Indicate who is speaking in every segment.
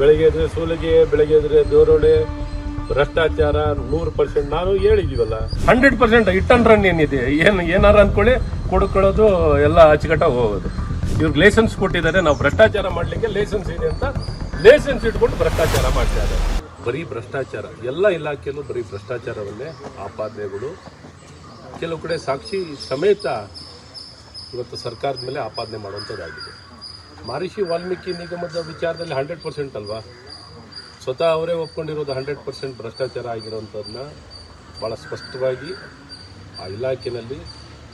Speaker 1: ಬೆಳಗ್ಗೆ ಎದ್ರೆ ಸೂಲಿಗೆ ಬೆಳಗ್ಗೆ ಎದ್ರೆ ದೋರೋಡೆ ಭ್ರಷ್ಟಾಚಾರ ನೂರು ಪರ್ಸೆಂಟ್. ನಾನು ಹೇಳಿದೀವಲ್ಲ. Hundred percent hit and run ಏನಿದೆ? ಏನು ಏನಾರ ಅಂದ್ಕೊಳ್ಳಿ ಕೊಡ್ಕೊಳ್ಳೋದು ಎಲ್ಲ ಅಚ್ಚುಕಟ್ಟಾಗಿ ಹೋಗೋದು. ಇವ್ರಿಗೆ ಲೈಸೆನ್ಸ್ ಕೊಟ್ಟಿದ್ದಾರೆ. ನಾವು ಭ್ರಷ್ಟಾಚಾರ ಮಾಡ್ಲಿಕ್ಕೆ ಲೈಸೆನ್ಸ್ ಇದೆ ಅಂತ ಲೈಸೆನ್ಸ್ ಇಟ್ಕೊಂಡು ಭ್ರಷ್ಟಾಚಾರ ಮಾಡ್ತಾರೆ ಬರೀ ಭ್ರಷ್ಟಾಚಾರ. ಎಲ್ಲ ಇಲಾಖೆಯಲ್ಲೂ ಬರೀ ಭ್ರಷ್ಟಾಚಾರವನ್ನೇ ಆಪಾದನೆಗಳು. ಕೆಲವು ಕಡೆ ಸಾಕ್ಷಿ ಸಮೇತ ಇವತ್ತು ಸರ್ಕಾರದ ಮೇಲೆ ಆಪಾದನೆ ಮಾಡುವಂಥದ್ದಾಗಿದೆ. ಮಹರ್ಷಿ ವಾಲ್ಮೀಕಿ ನಿಗಮದ ವಿಚಾರದಲ್ಲಿ ಹಂಡ್ರೆಡ್ ಪರ್ಸೆಂಟ್ ಅಲ್ವಾ? ಸ್ವತಃ ಅವರೇ ಒಪ್ಕೊಂಡಿರೋದು ಹಂಡ್ರೆಡ್ ಪರ್ಸೆಂಟ್ ಭ್ರಷ್ಟಾಚಾರ ಆಗಿರೋಂಥದ್ದನ್ನ ಭಾಳ ಸ್ಪಷ್ಟವಾಗಿ ಆ ಇಲಾಖೆಯಲ್ಲಿ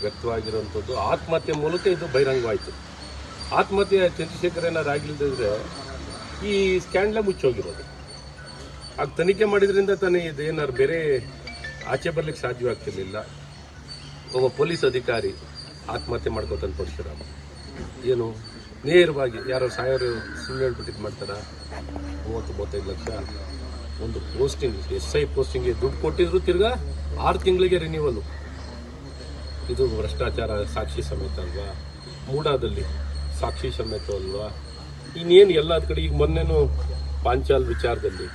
Speaker 1: ವ್ಯಕ್ತವಾಗಿರುವಂಥದ್ದು ಆತ್ಮಹತ್ಯೆ ಮೂಲಕ ಇದು ಬಹಿರಂಗವಾಯಿತು. ಆತ್ಮಹತ್ಯೆ ಚಂದ್ರಶೇಖರ್ ಏನಾದ್ರು ಆಗಿಲ್ಲದಿದ್ರೆ ಈ ಸ್ಕ್ಯಾಂಡ್ಲೇ ಮುಚ್ಚೋಗಿರೋದು. ಆಗ ತನಿಖೆ ಮಾಡಿದ್ರಿಂದ ತಾನೇ ಇದು ಏನಾರು ಬೇರೆ ಆಚೆ ಬರ್ಲಿಕ್ಕೆ ಸಾಧ್ಯವಾಗ್ತಿರ್ಲಿಲ್ಲ. ಒಬ್ಬ ಪೊಲೀಸ್ ಅಧಿಕಾರಿ ಆತ್ಮಹತ್ಯೆ ಮಾಡ್ಕೋತಾನೆ ಪರಶುರಾಮ. ಏನು? ನೇರವಾಗಿ ಯಾರೋ ಸಾಯೋರು ಸುಳ್ಳು ಹೇಳ್ಬಿಟ್ಟಿದ್ದು ಮಾಡ್ತಾರ. ಮೂವತ್ತು ಮೂವತ್ತೈದು ಲಕ್ಷ. ಒಂದು ಪೋಸ್ಟಿಂಗ್ ಎಸ್ ಐ ಪೋಸ್ಟಿಂಗ್ಗೆ ದುಡ್ಡು ಕೊಟ್ಟಿದ್ರು ತಿರ್ಗಾ ಆರು ತಿಂಗಳಿಗೆ ರಿನ್ಯೂವಲ್ ಇದು ಭ್ರಷ್ಟಾಚಾರ ಸಾಕ್ಷಿ ಸಮೇತ ಅಲ್ವಾ? ಮೂಡಾದಲ್ಲಿ ಸಾಕ್ಷಿ ಸಮೇತ ಅಲ್ವಾ? ಇನ್ನೇನು ಎಲ್ಲ ಕಡೆ ಈಗ ಮೊನ್ನೆನೂ ಪಾಂಚಾಲ್ ವಿಚಾರದಲ್ಲಿ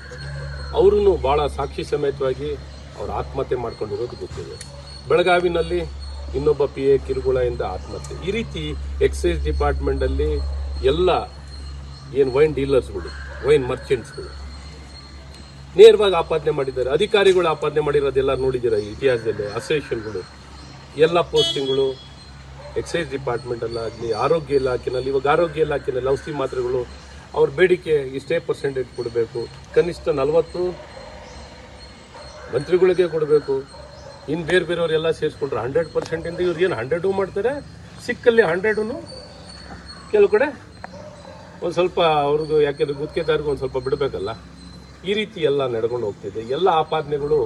Speaker 1: ಅವ್ರೂ ಭಾಳ ಸಾಕ್ಷಿ ಸಮೇತವಾಗಿ ಅವ್ರು ಆತ್ಮಹತ್ಯೆ ಮಾಡ್ಕೊಂಡಿರೋದು ಗೊತ್ತಿದೆ. ಬೆಳಗಾವಿನಲ್ಲಿ ಇನ್ನೊಬ್ಬ ಪಿ ಎ ಕಿರುಗುಳದಿಂದ ಆತ್ಮಹತ್ಯೆ. ಈ ರೀತಿ ಎಕ್ಸೈಸ್ ಡಿಪಾರ್ಟ್ಮೆಂಟಲ್ಲಿ ಎಲ್ಲ ಏನು ವೈನ್ ಡೀಲರ್ಸ್ಗಳು ವೈನ್ ಮರ್ಚೆಂಟ್ಸ್ಗಳು ನೇರವಾಗಿ ಆಪಾದನೆ ಮಾಡಿದ್ದಾರೆ. ಅಧಿಕಾರಿಗಳು ಆಪಾದನೆ ಮಾಡಿರೋದೆಲ್ಲ ನೋಡಿದ್ದೀರ ಇತಿಹಾಸದಲ್ಲಿ? ಅಸೋಸಿಯೇಷನ್ಗಳು ಎಲ್ಲ ಪೋಸ್ಟಿಂಗ್ಗಳು ಎಕ್ಸೈಸ್ ಡಿಪಾರ್ಟ್ಮೆಂಟಲ್ಲಾಗಲಿ ಆರೋಗ್ಯ ಇಲಾಖೆನಲ್ಲಿ, ಇವಾಗ ಆರೋಗ್ಯ ಇಲಾಖೆನಲ್ಲಿ ಔಷಧಿ ಮಾತ್ರೆಗಳು, ಅವ್ರ ಬೇಡಿಕೆ ಇಷ್ಟೇ ಪರ್ಸೆಂಟೇಜ್ ಕೊಡಬೇಕು. ಕನಿಷ್ಠ ನಲವತ್ತು ಮಂತ್ರಿಗಳಿಗೆ ಕೊಡಬೇಕು. ಇನ್ನು ಬೇರೆ ಬೇರೆಯವರೆಲ್ಲ ಸೇರಿಸ್ಕೊಂಡ್ರೆ ಹಂಡ್ರೆಡ್ ಪರ್ಸೆಂಟಿಂದ ಇವ್ರು ಏನು ಹಂಡ್ರೆಡು ಮಾಡ್ತಾರೆ? ಸಿಕ್ಕಲ್ಲಿ ಹಂಡ್ರೆಡೂ ಕೆಲವು ಕಡೆ ಒಂದು ಸ್ವಲ್ಪ ಅವ್ರಿಗೂ ಯಾಕೆಂದ್ರೆ ಗುತ್ತಿಗೆದಾರಿಗೂ ಒಂದು ಸ್ವಲ್ಪ ಬಿಡಬೇಕಲ್ಲ? ಈ ರೀತಿ ಎಲ್ಲ ನಡ್ಕೊಂಡು ಹೋಗ್ತಿದೆ. ಎಲ್ಲ ಆಪಾದನೆಗಳು,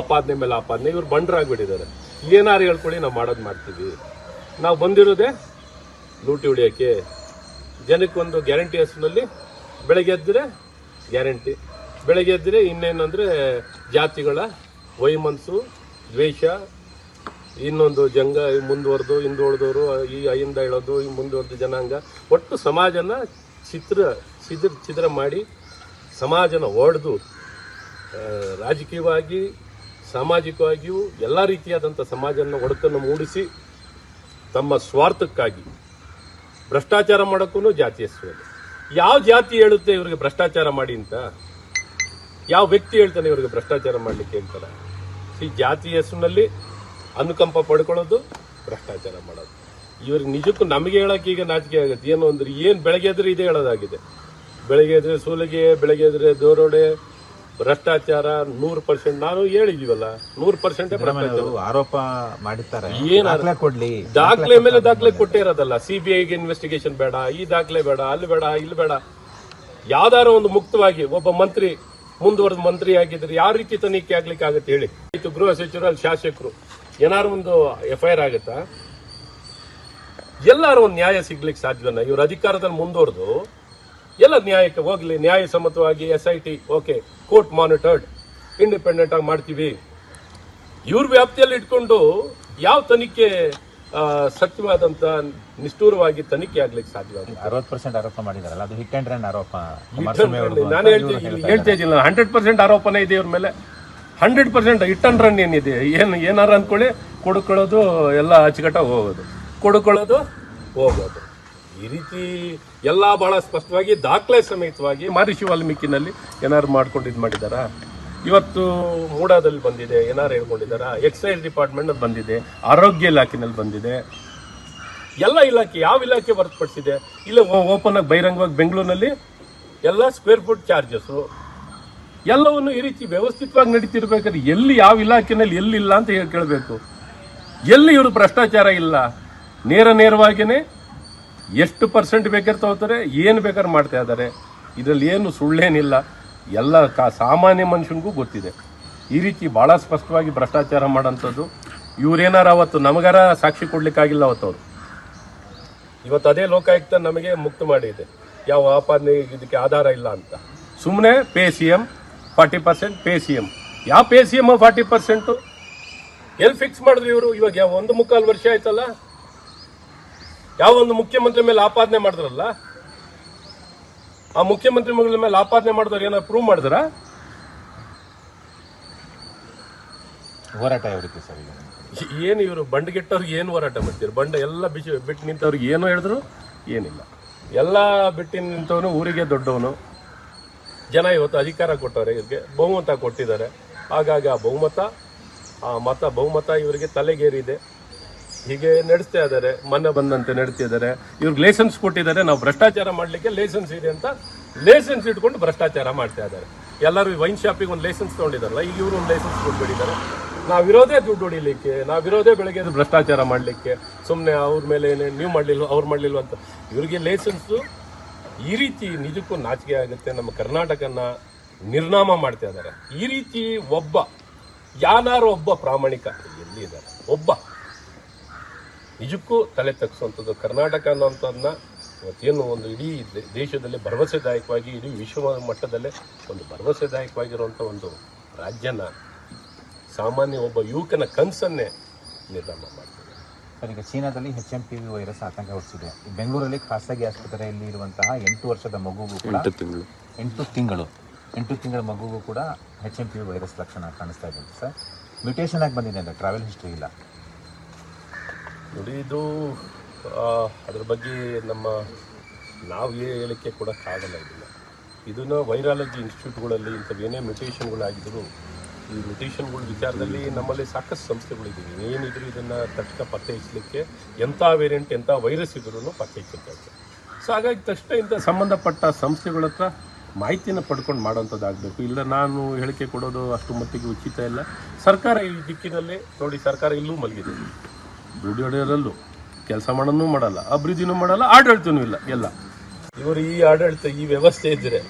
Speaker 1: ಆಪಾದನೆ ಮೇಲೆ ಆಪಾದನೆ. ಇವ್ರು ಬಂಡ್ರಾಗ್ಬಿಟ್ಟಿದ್ದಾರೆ. ಏನಾರು ಹೇಳ್ಕೊಳ್ಳಿ, ನಾವು ಮಾಡೋದು ಮಾಡ್ತೀವಿ. ನಾವು ಬಂದಿರೋದೆ ಲೂಟಿ ಹೊಡಿಯೋಕ್ಕೆ. ಜನಕ್ಕೊಂದು ಗ್ಯಾರಂಟಿ ಹೆಸರಿನಲ್ಲಿ ಬೆಳಗ್ಗೆ ಎದ್ದರೆ ಗ್ಯಾರಂಟಿ. ಬೆಳಗ್ಗೆ ಎದ್ದರೆ ಇನ್ನೇನಂದರೆ ಜಾತಿಗಳ ವೈಮನಸ್ಸು ದ್ವೇಷ, ಇನ್ನೊಂದು ಜಂಗ ಮುಂದುವರೆದು ಹಿಂದುಳಿದವರು ಈ ಅಯಿಂದ ಹೇಳೋದು ಈ ಮುಂದುವರೆದ ಜನಾಂಗ. ಒಟ್ಟು ಸಮಾಜನ ಚಿತ್ರ ಚಿದ್ರ ಚಿದ್ರ ಮಾಡಿ ಸಮಾಜನ ಒಡೆದು ರಾಜಕೀಯವಾಗಿ, ಸಾಮಾಜಿಕವಾಗಿಯೂ ಎಲ್ಲ ರೀತಿಯಾದಂಥ ಸಮಾಜನ ಒಡಕನ್ನು ಮೂಡಿಸಿ ತಮ್ಮ ಸ್ವಾರ್ಥಕ್ಕಾಗಿ ಭ್ರಷ್ಟಾಚಾರ ಮಾಡೋಕ್ಕೂ ಜಾತಿ ಹೆಸರು ಯಾವ ಜಾತಿ ಹೇಳುತ್ತೆ ಇವರಿಗೆ ಭ್ರಷ್ಟಾಚಾರ ಮಾಡಿ ಅಂತ? ಯಾವ ವ್ಯಕ್ತಿ ಹೇಳ್ತಾನೆ ಇವರಿಗೆ ಭ್ರಷ್ಟಾಚಾರ ಮಾಡಲಿಕ್ಕೆ ಅಂತಾರೆ ಈ ಜಾತಿ ಹೆಸರಿನಲ್ಲಿ ಅನುಕಂಪ ಪಡ್ಕೊಳ್ಳೋದು ಭ್ರಷ್ಟಾಚಾರ ಮಾಡೋದು. ಇವ್ರಿಗೆ ನಿಜಕ್ಕೂ ನಮಗೆ ಹೇಳೋಕೆ ಈಗ ನಾಚಿಕೆ ಆಗುತ್ತೆ. ಏನು ಅಂದ್ರೆ ಏನು ಬೆಳಗ್ಗೆ ಎದ್ರೆ ಇದೇ ಹೇಳೋದಾಗಿದೆ. ಬೆಳಗ್ಗೆ ಎದ್ರೆ ಸೂಲಿಗೆ ಬೆಳಗ್ಗೆ ಎದ್ರೆ ದೋರೋಡೆ ಭ್ರಷ್ಟಾಚಾರ ನೂರು ಪರ್ಸೆಂಟ್ ನಾನು ಹೇಳಿದೀವಲ್ಲ ನೂರು ಪರ್ಸೆಂಟ್
Speaker 2: ಆರೋಪ ಮಾಡಿರ್ತಾರೆ.
Speaker 1: ಏನ್
Speaker 2: ಕೊಡ್ಲಿ.
Speaker 1: ದಾಖಲೆ ಮೇಲೆ ದಾಖಲೆ ಕೊಟ್ಟೇ ಇರೋದಲ್ಲ ಸಿಬಿಐಗೆ ಇನ್ವೆಸ್ಟಿಗೇಷನ್ ಬೇಡ ಈ ದಾಖಲೆ ಬೇಡ ಅಲ್ಲಿ ಬೇಡ ಇಲ್ಲಿ ಬೇಡ. ಯಾವ್ದಾರ ಒಂದು ಮುಕ್ತವಾಗಿ ಒಬ್ಬ ಮಂತ್ರಿ ಮುಂದುವರೆದ ಮಂತ್ರಿ ಆಗಿದ್ರೆ ಯಾವ ರೀತಿ ತನಿಖೆ ಆಗ್ಲಿಕ್ಕೆ ಆಗುತ್ತೆ ಹೇಳಿ. ಆಯ್ತು, ಗೃಹ ಸಚಿವರು ಶಾಸಕರು ಏನಾರು ಒಂದು ಎಫ್ ಐ ಆರ್ ಆಗುತ್ತಾ? ಎಲ್ಲಾರು ಒಂದು ನ್ಯಾಯ ಸಿಗ್ಲಿಕ್ಕೆ ಸಾಧ್ಯವನ್ನ ಇವ್ರ ಅಧಿಕಾರದಲ್ಲಿ ಮುಂದುವರೆದು, ಎಲ್ಲ ನ್ಯಾಯಕ್ಕೆ ಹೋಗ್ಲಿ, ನ್ಯಾಯ ಸಮ್ಮತವಾಗಿ S I T, okay, court monitored, independent ಆಗಿ ಮಾಡ್ತೀವಿ. ಇವ್ರ ವ್ಯಾಪ್ತಿಯಲ್ಲಿ ಇಟ್ಕೊಂಡು ಯಾವ ತನಿಖೆ ಸತ್ಯವಾದಂತ ನಿಷ್ಠೂರವಾಗಿ ತನಿಖೆ ಆಗ್ಲಿಕ್ಕೆ ಸಾಧ್ಯ
Speaker 2: ಅರವತ್ತು ಪರ್ಸೆಂಟ್ ಆರೋಪ ಮಾಡಿದಾರಲ್ಲ ಅದು ಹಿಟ್ ಅಂಡ್ ರನ್ ಆರೋಪ.
Speaker 1: ನಾನು ಹೇಳ್ತೀನಿ ಹೇಳ್ತಾ ಇದ್ದೀನಿ. ಹಂಡ್ರೆಡ್ ಪರ್ಸೆಂಟ್ ಆರೋಪನೇ ಇದೆ ಇವ್ರ ಮೇಲೆ. Hundred percent hit and run ಏನಿದೆ? ಏನು ಏನಾರ ಅಂದ್ಕೊಳ್ಳಿ ಕೊಡ್ಕೊಳ್ಳೋದು ಎಲ್ಲ ಅಚ್ಚುಕಟ್ಟಾಗಿ ಹೋಗೋದು. ಕೊಡ್ಕೊಳ್ಳೋದು ಹೋಗೋದು. ಈ ರೀತಿ ಎಲ್ಲ ಬಹಳ ಸ್ಪಷ್ಟವಾಗಿ ದಾಖಲೆ ಸಮೇತವಾಗಿ ಮಹರ್ಷಿ ವಾಲ್ಮೀಕಿನಲ್ಲಿ ಏನಾದ್ರು ಮಾಡ್ಕೊಂಡು ಇದು ಮಾಡಿದಾರಾ? ಇವತ್ತು ಮೂಡಾದಲ್ಲಿ ಬಂದಿದೆ, ಏನಾರು ಹೇಳ್ಕೊಂಡಿದ್ದಾರಾ? ಎಕ್ಸೈಸ್ ಡಿಪಾರ್ಟ್ಮೆಂಟ್ ಬಂದಿದೆ, ಆರೋಗ್ಯ ಇಲಾಖೆನಲ್ಲಿ ಬಂದಿದೆ. ಎಲ್ಲ ಇಲಾಖೆ, ಯಾವ ಇಲಾಖೆ ಹೊರತುಪಡಿಸಿದೆ? ಇಲ್ಲ ಓಪನ್ ಆಗಿ ಬಹಿರಂಗವಾಗಿ ಬೆಂಗಳೂರಿನಲ್ಲಿ ಎಲ್ಲ ಸ್ಕ್ವೇರ್ ಫುಟ್ ಚಾರ್ಜಸ್ಸು ಎಲ್ಲವನ್ನು ಈ ರೀತಿ ವ್ಯವಸ್ಥಿತವಾಗಿ ನಡೀತಿರ್ಬೇಕಾದ್ರೆ ಎಲ್ಲಿ ಯಾವ ಇಲಾಖೆನಲ್ಲಿ ಎಲ್ಲಿಲ್ಲ ಅಂತ ಹೇಳಿ ಕೇಳಬೇಕು. ಎಲ್ಲಿ ಇವರು ಭ್ರಷ್ಟಾಚಾರ ಇಲ್ಲ? ನೇರ ನೇರವಾಗಿಯೇ ಎಷ್ಟು ಪರ್ಸೆಂಟ್ ಬೇಕಾದ್ರೆ ತಗೋತಾರೆ, ಏನು ಬೇಕಾದ್ರೆ ಮಾಡ್ತಾ ಇದ್ದಾರೆ. ಇದರಲ್ಲಿ ಏನು ಸುಳ್ಳೇನಿಲ್ಲ. ಎಲ್ಲ ಕಾ ಸಾಮಾನ್ಯ ಮನುಷ್ಯನಿಗೂ ಗೊತ್ತಿದೆ. ಈ ರೀತಿ ಭಾಳ ಸ್ಪಷ್ಟವಾಗಿ ಭ್ರಷ್ಟಾಚಾರ ಮಾಡೋಂಥದ್ದು. ಇವರೇನಾರು ಅವತ್ತು ನಮಗಾರ ಸಾಕ್ಷಿ ಕೊಡಲಿಕ್ಕಾಗಿಲ್ಲ ಅವತ್ತು ಅವರು ಇವತ್ತು ಅದೇ ಲೋಕಾಯುಕ್ತ ನಮಗೆ ಮುಕ್ತ ಮಾಡಿದೆ. ಯಾವ ಆಪಾದನೆ ಇದಕ್ಕೆ ಆಧಾರ ಇಲ್ಲ ಅಂತ. ಸುಮ್ಮನೆ pay C M forty percent pay C M ಯಾವ pay C M forty percent? ಎಲ್ಲಿ ಫಿಕ್ಸ್ ಮಾಡಿದ್ರು ಇವರು? ಇವಾಗ ಯಾವ ಒಂದು ಮುಕ್ಕಾಲು ವರ್ಷ ಆಯ್ತಲ್ಲ? ಯಾವ ಒಂದು ಮುಖ್ಯಮಂತ್ರಿ ಮೇಲೆ ಆಪಾದನೆ ಮಾಡಿದ್ರಲ್ಲ? ಆ ಮುಖ್ಯಮಂತ್ರಿ ಮಗಳ ಮೇಲೆ ಆಪಾದನೆ ಮಾಡಿದವ್ರು ಏನಾದ್ರು ಪ್ರೂವ್ ಮಾಡಿದ್ರ?
Speaker 2: ಹೋರಾಟ ಯಾವ ರೀತಿ ಸರ್
Speaker 1: ಏನು ಇವರು ಬಂಡ್ಗೆಟ್ಟವ್ರಿಗೆ ಏನು ಹೋರಾಟ ಮಾಡ್ತೀರಿ? ಬಂಡ ಎಲ್ಲ ಬಿಸಿ ಬಿಟ್ಟು ನಿಂತವ್ರಿಗೆ ಏನು ಹೇಳಿದ್ರು? ಏನಿಲ್ಲ. ಎಲ್ಲ ಬಿಟ್ಟಿನ ನಿಂತವನು ಊರಿಗೆ ದೊಡ್ಡವನು. ಜನ ಇವತ್ತು ಅಧಿಕಾರ ಕೊಟ್ಟವ್ರೆ ಇವ್ರಿಗೆ ಬಹುಮತ ಕೊಟ್ಟಿದ್ದಾರೆ. ಹಾಗಾಗಿ ಆ ಬಹುಮತ ಆ ಮತ ಬಹುಮತ ಇವರಿಗೆ ತಲೆಗೇರಿದೆ. ಹೀಗೆ ನಡೆಸ್ತಾ ಇದ್ದಾರೆ ಮೊನ್ನೆ ಬಂದಂತೆ ನಡೀತಾ ಇದ್ದಾರೆ. ಇವ್ರಿಗೆ ಲೈಸೆನ್ಸ್ ಕೊಟ್ಟಿದ್ದಾರೆ, ನಾವು ಭ್ರಷ್ಟಾಚಾರ ಮಾಡಲಿಕ್ಕೆ ಲೈಸೆನ್ಸ್ ಇದೆ ಅಂತ ಲೈಸೆನ್ಸ್ ಇಟ್ಕೊಂಡು ಭ್ರಷ್ಟಾಚಾರ ಮಾಡ್ತಾ ಇದ್ದಾರೆ. ಎಲ್ಲರೂ ವೈನ್ ಶಾಪಿಗೆ ಒಂದು ಲೈಸೆನ್ಸ್ ತೊಗೊಂಡಿದ್ದಾರಲ್ಲ ಈಗ ಇವರು ಒಂದು ಲೈಸೆನ್ಸ್ ಕೊಟ್ಬಿಟ್ಟಿದ್ದಾರೆ. ನಾವಿರೋದೇ ದುಡ್ಡು ಹೊಡಿಲಿಕ್ಕೆ ನಾವಿರೋದೇ ಬೆಳಗ್ಗೆ ಅದು ಭ್ರಷ್ಟಾಚಾರ ಮಾಡಲಿಕ್ಕೆ ಸುಮ್ಮನೆ ಅವ್ರ ಮೇಲೆ ಏನೇ ನೀವು ಮಾಡಲಿಲ್ಲ ಅವ್ರು ಮಾಡಲಿಲ್ಲ ಅಂತ. ಇವರಿಗೆ ಲೈಸೆನ್ಸು ಈ ರೀತಿ ನಿಜಕ್ಕೂ ನಾಚಿಕೆ ಆಗುತ್ತೆ. ನಮ್ಮ ಕರ್ನಾಟಕನ ನಿರ್ನಾಮ ಮಾಡ್ತಾ ಇದ್ದಾರೆ. ಈ ರೀತಿ ಒಬ್ಬ, ಯಾನಾರು ಒಬ್ಬ ಪ್ರಾಮಾಣಿಕ ಎಲ್ಲಿದ್ದಾರೆ ಒಬ್ಬ. ನಿಜಕ್ಕೂ ತಲೆ ತಗ್ಸುವಂಥದ್ದು ಕರ್ನಾಟಕ ಅನ್ನೋಂಥದ್ದನ್ನ ಇವತ್ತೇನು ಒಂದು ಇಡೀ ದೇಶದಲ್ಲಿ ಭರವಸೆದಾಯಕವಾಗಿ ಇಡೀ ವಿಶ್ವ ಮಟ್ಟದಲ್ಲೇ ಒಂದು ಭರವಸೆದಾಯಕವಾಗಿರುವಂಥ ಒಂದು ರಾಜ್ಯನ ಸಾಮಾನ್ಯ ಒಬ್ಬ ಯುವಕನ ಕನಸನ್ನೇ ನಿರ್ಧಾರ ಮಾಡ್ತಾರೆ
Speaker 2: ಸರ್ ಈಗ ಚೀನಾದಲ್ಲಿ H M P V virus ಆತಂಕ ಹುಟ್ಟಿಸಿದೆ. ಬೆಂಗಳೂರಲ್ಲಿ ಖಾಸಗಿ ಆಸ್ಪತ್ರೆಯಲ್ಲಿ ಇರುವಂತಹ ಎಂಟು ವರ್ಷದ ಮಗುಗೂ ಕೂಡ
Speaker 1: ತಿಂಗಳು.
Speaker 2: ಎಂಟು ತಿಂಗಳು. ಎಂಟು ತಿಂಗಳ ಮಗುಗೂ ಕೂಡ H M P V virus ಲಕ್ಷಣ ಕಾಣಿಸ್ತಾ ಇದೆ ಸರ್. ಮ್ಯೂಟೇಷನ್ ಆಗಿ ಬಂದಿದೆ ಅಂತ ಟ್ರಾವೆಲ್ ಹಿಸ್ಟ್ರಿ ಇಲ್ಲ.
Speaker 1: ನೋಡಿ ಇದು ಅದ್ರ ಬಗ್ಗೆ ನಮ್ಮ ನಾವು ಹೇಳಿಕೆ ಕೊಡೋಕ್ಕಾಗಲ್ಲ ಇದನ್ನು ಇದನ್ನ ವೈರಾಲಜಿ ಇನ್ಸ್ಟಿಟ್ಯೂಟ್ಗಳಲ್ಲಿ ಇಂಥವೇನೇ ಮ್ಯೂಟೇಷನ್ಗಳಾಗಿದ್ರು, ಈ ಮ್ಯೂಟೇಷನ್ಗಳ ವಿಚಾರದಲ್ಲಿ ನಮ್ಮಲ್ಲಿ ಸಾಕಷ್ಟು ಸಂಸ್ಥೆಗಳಿದ್ದೀವಿ ಏನಿದ್ರು ಇದನ್ನು ತಕ್ಷಣ ಪತ್ತೆ ಹಚ್ಚಲಿಕ್ಕೆ ಎಂಥ ವೇರಿಯಂಟ್ ಎಂಥ ವೈರಸ್ ಇದ್ರೂ ಪತ್ತೆ ಹಚ್ಚುತ್ತೆ ಸೊ ಹಾಗಾಗಿ ತಕ್ಷಣ ಇಂಥ ಸಂಬಂಧಪಟ್ಟ ಸಂಸ್ಥೆಗಳ ಹತ್ರ ಮಾಹಿತಿನ ಪಡ್ಕೊಂಡು ಮಾಡೋಂಥದ್ದಾಗಬೇಕು. ಇಲ್ಲ ನಾನು ಹೇಳಿಕೆ ಕೊಡೋದು ಅಷ್ಟು ಮಟ್ಟಿಗೆ ಉಚಿತ ಇಲ್ಲ. ಸರ್ಕಾರ ಈ ದಿಕ್ಕಿನಲ್ಲಿ ನೋಡಿ, ಸರ್ಕಾರ ಇಲ್ಲೂ ಮಲಗಿದೆ. ದುಡ್ಡು ಹೊಡೆಯೋರಲ್ಲೂ ಕೆಲಸ ಮಾಡೋನು ಮಾಡಲ್ಲ, ಅಭಿವೃದ್ಧಿನೂ ಮಾಡಲ್ಲ, ಆಡಳಿತನೂ ಇಲ್ಲ, ಎಲ್ಲ. ಇವರು ಈ ಆಡಳಿತ, ಈ ವ್ಯವಸ್ಥೆ ಇದ್ದರೆ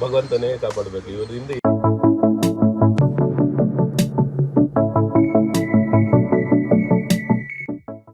Speaker 1: ಭಗವಂತನೇ ಕಾಪಾಡಬೇಕು. ಇವರಿಂದ